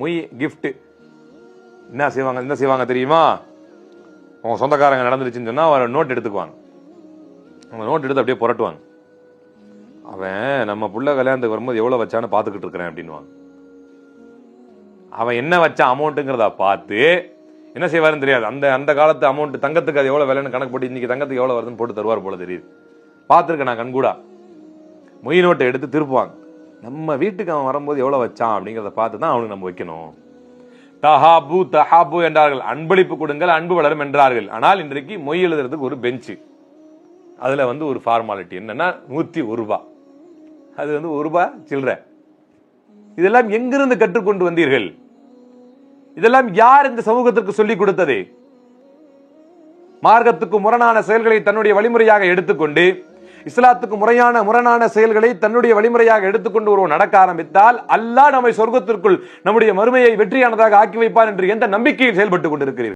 மொய் கிஃப்ட்டு என்ன செய்வாங்க என்ன செய்வாங்க தெரியுமா? உங்க சொந்தக்காரங்க நடந்துருச்சுன்னு சொன்னா அவர் நோட் எடுத்துக்குவாங்க அவங்க நோட் எடுத்து அப்படியே புரட்டுவாங்க அவன் நம்ம புள்ள கல்யாணத்துக்கு வரும்போது எவ்வளவு வச்சான்னு பார்த்துக்கிட்டு இருக்கிறேன் அப்படின்னுவாங்க அவன் என்ன வச்ச அமௌண்ட்டுங்கிறத பார்த்து என்ன செய்வாருன்னு தெரியாது. அந்த அந்த காலத்து அமௌண்ட் தங்கத்துக்கு அது எவ்வளவு விலைன்னு கணக்கு போட்டு இன்னைக்கு தங்கத்துக்கு எவ்வளவு வருதுன்னு போட்டு தருவார் போல தெரியுது. பார்த்துருக்கேன் நான் கண்கூடா. மொய் நோட்டை எடுத்து திருப்புவாங்க நம்ம வீட்டுக்கு அவன் வரும்போது எவ்வளோ வச்சான் அப்படிங்கிறத பார்த்து தான் அவனுக்கு நம்ம வைக்கணும். தஹாபு தஹாபு என்றார்கள். அன்பளிப்பு கொடுங்கள் அன்பு வளரும் என்றார்கள். ஆனால் இன்றைக்கு மொய் எழுதுறதுக்கு ஒரு பெஞ்சு அதில் வந்து ஒரு ஃபார்மாலிட்டி என்னன்னா நூற்றி ஒரு ரூபா. அது வந்து ஒரு ரூபா சில்லற. இதெல்லாம் எங்கிருந்து கற்றுக்கொண்டு வந்தீர்கள்? இதெல்லாம் யார் இந்த சமூகத்திற்கு சொல்லிக் கொடுத்தது? மார்க்கத்துக்கு முரணான செயல்களை தன்னுடைய வழிமுறையாக எடுத்துக்கொண்டு இஸ்லாத்துக்கு முறையான முரணான செயல்களை தன்னுடைய வழிமுறையாக எடுத்துக்கொண்டு ஒருவன் நடக்க ஆரம்பித்தால் அல்லாஹ் நம்மை சொர்க்கத்திற்குள் நம்முடைய மறுமையை வெற்றியானதாக ஆக்கி வைப்பார் என்று எந்த நம்பிக்கையில் செயல்பட்டுக் கொண்டிருக்கிறீர்கள்?